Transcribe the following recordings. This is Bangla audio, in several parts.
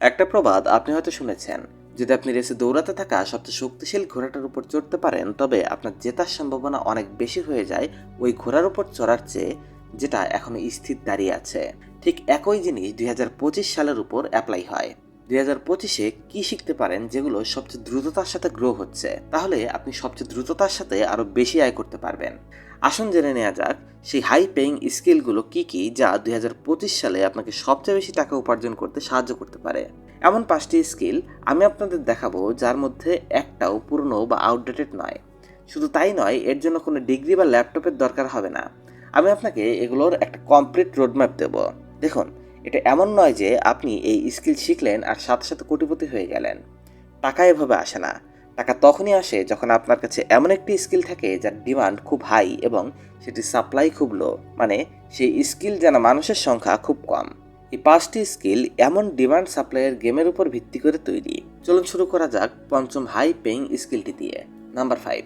একটা প্রবাদ আপনি হয়তো শুনেছেন, যদি আপনি রেসে দৌড়াতে থাকা সবচেয়ে শক্তিশালী ঘোড়াটার উপর চড়তে পারেন, তবে আপনার জেতার সম্ভাবনা অনেক বেশি হয়ে যায় ওই ঘোড়ার উপর চড়ার চেয়ে, যেটা এখনও স্থির দাঁড়িয়ে আছে। ঠিক একই জিনিস দুই হাজার পঁচিশ সালের উপর অ্যাপ্লাই হয়। দুই হাজার পঁচিশে কি শিখতে পারেন যেগুলো সবচেয়ে দ্রুততার সাথে গ্রো হচ্ছে? তাহলে আপনি সবচেয়ে দ্রুততার সাথে আরও বেশি আয় করতে পারবেন। আসুন জেনে নেওয়া যাক, সেই হাই পেইং স্কিলগুলো কি কি যা দুই হাজার পঁচিশ সালে আপনাকে সবচেয়ে বেশি টাকা উপার্জন করতে সাহায্য করতে পারে? এমন পাঁচটি স্কিল আমি আপনাদের দেখাবো যার মধ্যে একটাও পুরনো বা আউটডেটেড নয়। শুধু তাই নয়, এর জন্য কোনো ডিগ্রি বা ল্যাপটপের দরকার হবে না। আমি আপনাকে এগুলোর একটা কমপ্লিট রোডম্যাপ দেব। দেখুন এটা এমন নয় যে আপনি এই স্কিল শিখলেন আর সাথে সাথে কোটিপতি হয়ে গেলেন। টাকা এভাবে আসে না। টাকা তখনই আসে যখন আপনার কাছে এমন একটি স্কিল থাকে যার ডিমান্ড খুব হাই এবং সেটি সাপ্লাই খুব লো। মানে সেই স্কিল জানা মানুষের সংখ্যা খুব কম। এই পাঁচটি স্কিল এমন ডিমান্ড সাপ্লাইয়ের গেমের উপর ভিত্তি করে তৈরি। চলুন শুরু করা যাক পঞ্চম হাই পেইং স্কিলটি দিয়ে। Number five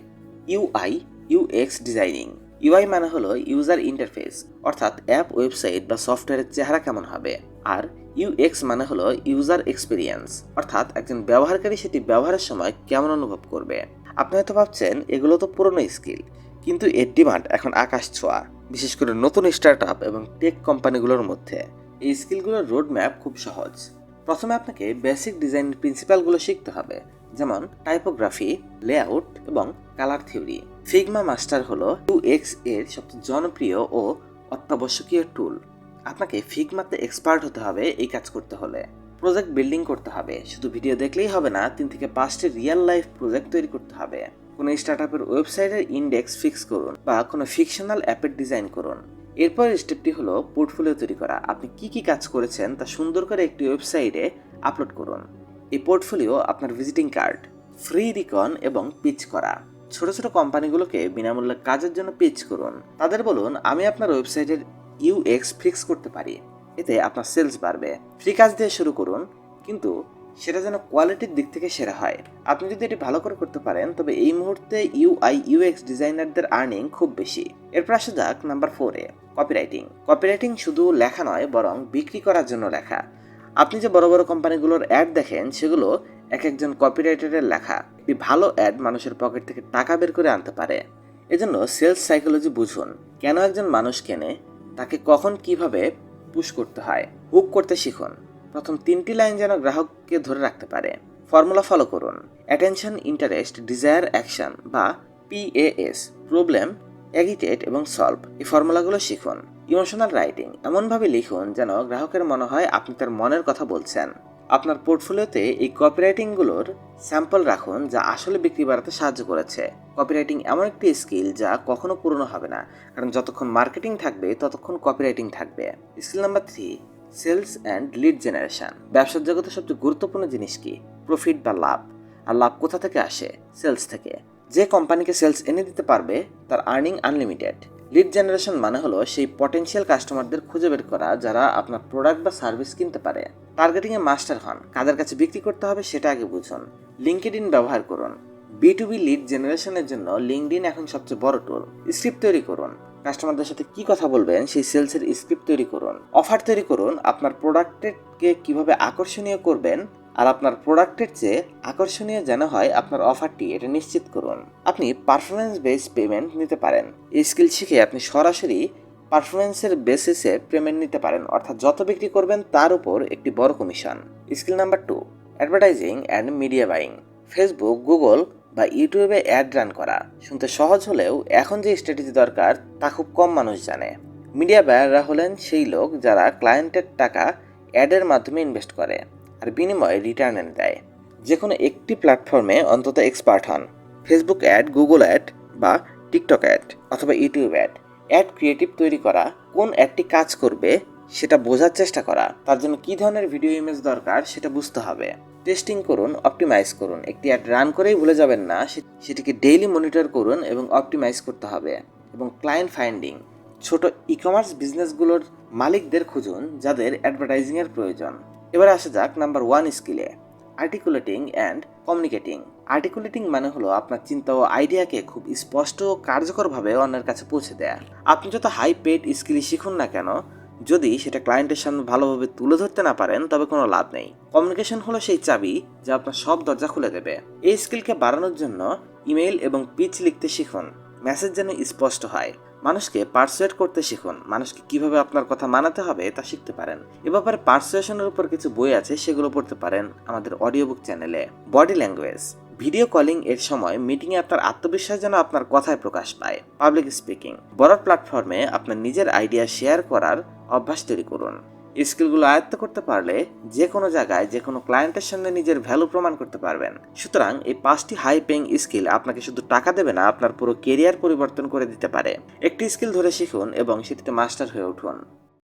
UI UX designing UI মানে হলো ইউজার ইন্টারফেস অর্থাৎ অ্যাপ ওয়েবসাইট বা সফটওয়্যারের চেহারা কেমন হবে। আর ইউএক্স মানে হলো ইউজার এক্সপিরিয়েন্স অর্থাৎ একজন ব্যবহারকারী সেটি ব্যবহারের সময় কেমন অনুভব করবে। আপনি হয়তো ভাবছেন, এগুলো তো পুরনো স্কিল কিন্তু এর ডিমান্ড এখন আকাশ ছোঁয়া, বিশেষ করে নতুন স্টার্ট আপ এবং টেক কোম্পানিগুলোর মধ্যে। এই স্কিলগুলোর রোড ম্যাপ খুব সহজ। প্রথমে আপনাকে বেসিক ডিজাইন প্রিন্সিপালগুলো শিখতে হবে। যেমন টাইপোগ্রাফি লেআউট এবং কালার থিওরি ফিগমা মাস্টার হলো টু এক্সের সবচেয়ে জনপ্রিয় ও অত্যাবশ্যকীয় টুল আপনাকে ফিগমাতে এক্সপার্ট হতে হবে এই কাজ করতে হলে। প্রজেক্ট বিল্ডিং করতে হবে। শুধু ভিডিও দেখলেই হবে না, তিন থেকে পাঁচটি রিয়েল লাইফ প্রজেক্ট তৈরি করতে হবে। কোনো স্টার্টআপের ওয়েবসাইটের ইন্ডেক্স ফিক্স করুন বা কোনো ফিকশনাল অ্যাপের ডিজাইন করুন। এরপর স্টেপটি হলো পোর্টফোলিও তৈরি করা। আপনি কি কি কাজ করেছেন তা সুন্দর করে একটি ওয়েবসাইটে আপলোড করুন। এই পোর্টফোলিও আপনার ভিজিটিং কার্ড ফ্রি রিকন এবং পিচ করা। ছোট ছোট কোম্পানিগুলোকে বিনামূল্যে কাজের জন্য পিচ করুন। তাদের বলুন, আমি আপনার ওয়েবসাইটের ইউএক্স ফিক্স করতে পারি। এতে আপনার সেলস বাড়বে। ফ্রি কাজ দিয়ে শুরু করুন, কিন্তু সেটা যেন কোয়ালিটির দিক থেকে সেরা হয়। আপনি যদি এটি ভালো করে করতে পারেন, তবে এই মুহূর্তে ইউআই ইউএক্স ডিজাইনারদের আর্নিং খুব বেশি। এরপর আসা যাক নাম্বার ফোরে কপিরাইটিং কপিরাইটিং শুধু লেখা নয়, বরং বিক্রি করার জন্য লেখা। আপনি যে বড় বড় কোম্পানিগুলোর অ্যাড দেখেন, সেগুলো এক একজন কপিরাইটারের লেখা। একটি ভালো অ্যাড মানুষের পকেট থেকে টাকা বের করে আনতে পারে। এজন্য সেলস সাইকোলজি বুঝুন, কেন একজন মানুষ কেনে, তাকে কখন কীভাবে পুশ করতে হয় হুক করতে শিখুন। প্রথম তিনটি লাইন যেন গ্রাহককে ধরে রাখতে পারে। ফর্মুলা ফলো করুন। অ্যাটেনশন ইন্টারেস্ট ডিজায়ার অ্যাকশন বা পিএএস প্রবলেম অ্যাগিটেট এবং সলভ এই ফর্মুলাগুলো শিখুন। ইমোশনাল রাইটিং এমনভাবে লিখুন যেন গ্রাহকের মনে হয় আপনি তার মনের কথা বলছেন। আপনার পোর্টফোলিওতে এই কপিরাইটিংগুলোর স্যাম্পল রাখুন যা আসলে বিক্রি বাড়াতে সাহায্য করেছে। কপিরাইটিং এমন একটি স্কিল যা কখনো পুরনো হবে না, কারণ যতক্ষণ মার্কেটিং থাকবে, ততক্ষণ কপিরাইটিং থাকবে। Skill number three, sales and lead generation. ব্যবসার জগতে সবচেয়ে গুরুত্বপূর্ণ জিনিস কি? প্রফিট বা লাভ। আর লাভ কোথা থেকে আসে? সেলস থেকে। যে কোম্পানিকে সেলস এনে দিতে পারবে, তার আর্নিং আনলিমিটেড। লিড জেনারেশন মানে হলো সেই পটেনশিয়াল কাস্টমারদের খুঁজে বের করা যারা আপনার প্রোডাক্ট বা সার্ভিস কিনতে পারে। টার্গেটিংয়ে মাস্টার হন, কাদের কাছে বিক্রি করতে হবে সেটা আগে বুঝুন। লিঙ্কেড ইন ব্যবহার করুন। বি টু বি লিড জেনারেশনের জন্য লিঙ্কড ইন এখন সবচেয়ে বড় টুল স্ক্রিপ্ট তৈরি করুন। কাস্টমারদের সাথে কি কথা বলবেন সেই সেলসের স্ক্রিপ্ট তৈরি করুন। অফার তৈরি করুন, আপনার প্রোডাক্টেরকে কীভাবে আকর্ষণীয় করবেন আর আপনার প্রোডাক্টের চেয়ে আকর্ষণীয় যেন হয় আপনার অফারটি, এটা নিশ্চিত করুন। আপনি পারফরমেন্স বেসড পেমেন্ট নিতে পারেন। এই স্কিল শিখে আপনি সরাসরি পারফরমেন্সের বেসিসে পেমেন্ট নিতে পারেন, অর্থাৎ যত বিক্রি করবেন তার উপর একটি বড় commission skill number two advertising and media buying Facebook Google বা ইউটিউবে অ্যাড রান করা। শুনতে সহজ হলেও এখন যে স্ট্র্যাটেজি দরকার, তা খুব কম মানুষ জানে। মিডিয়া বায়াররা হলেন সেই লোক যারা ক্লায়েন্টের টাকা অ্যাডের মাধ্যমে ইনভেস্ট করে। আর বিনিময়ে রিটার্ন এনে দেয়। যে কোনো একটি প্ল্যাটফর্মে অন্তত এক্সপার্ট হন। ফেসবুক অ্যাড গুগল অ্যাড বা টিকটক অ্যাড অথবা ইউটিউব অ্যাড অ্যাড ক্রিয়েটিভ তৈরি করা, কোন অ্যাডটি কাজ করবে, সেটা বোঝার চেষ্টা করা। তার জন্য কী ধরনের ভিডিও ইমেজ দরকার, সেটা বুঝতে হবে। টেস্টিং করুন অপটিমাইজ করুন। একটি অ্যাড রান করেই ভুলে যাবেন না সেটিকে ডেইলি মনিটর করুন এবং অপটিমাইজ করতে হবে। এবং ক্লায়েন্ট ফাইন্ডিং ছোট ই কমার্স বিজনেসগুলোর মালিকদের খুঁজুন, যাদের অ্যাডভার্টাইজিংয়ের প্রয়োজন। এবার আসা যাক নাম্বার ওয়ান স্কিলে আর্টিকুলেটিং অ্যান্ড কমিউনিকেটিং আর্টিকুলেটিং মানে হলো আপনার চিন্তা ও আইডিয়াকে খুব স্পষ্ট ও কার্যকরভাবে অন্যের কাছে পৌঁছে দেয়া। আপনি যত হাই পেড স্কিল শিখুন না কেন, যদি সেটা ক্লায়েন্টের সামনে ভালোভাবে তুলে ধরতে না পারেন, তবে কোনো লাভ নেই। কমিউনিকেশন হলো সেই চাবি যা আপনার সব দরজা খুলে দেবে। এই স্কিলকে বাড়ানোর জন্য ইমেইল এবং পিচ লিখতে শিখুন। মেসেজ যেন স্পষ্ট হয়। মানুষকে পার্সুয়েট করতে শিখুন। মানুষকে কীভাবে আপনার কথা মানাতে হবে তা শিখতে পারেন। এ ব্যাপারে পার্সুয়েশনের উপর কিছু বই আছে, সেগুলো পড়তে পারেন আমাদের অডিও বুক চ্যানেলে বডি ল্যাঙ্গুয়েজ ভিডিও কলিং এর সময় মিটিংয়ে আপনার আত্মবিশ্বাস যেন আপনার কথায় প্রকাশ পায় পাবলিক স্পিকিং বড় প্ল্যাটফর্মে আপনার নিজের আইডিয়া শেয়ার করার অভ্যাস তৈরি করুন। স্কিলগুলো আয়ত্ত করতে পারলে যে কোনো জায়গায় যে কোনো ক্লায়েন্টের সামনে নিজের ভ্যালু প্রমাণ করতে পারবেন। সুতরাং এই পাঁচটি হাই পেইং স্কিল আপনাকে শুধু টাকা দেবে না, আপনার পুরো কেরিয়ার পরিবর্তন করে দিতে পারে। একটি স্কিল ধরে শিখুন এবং সেটিতে মাস্টার হয়ে উঠুন।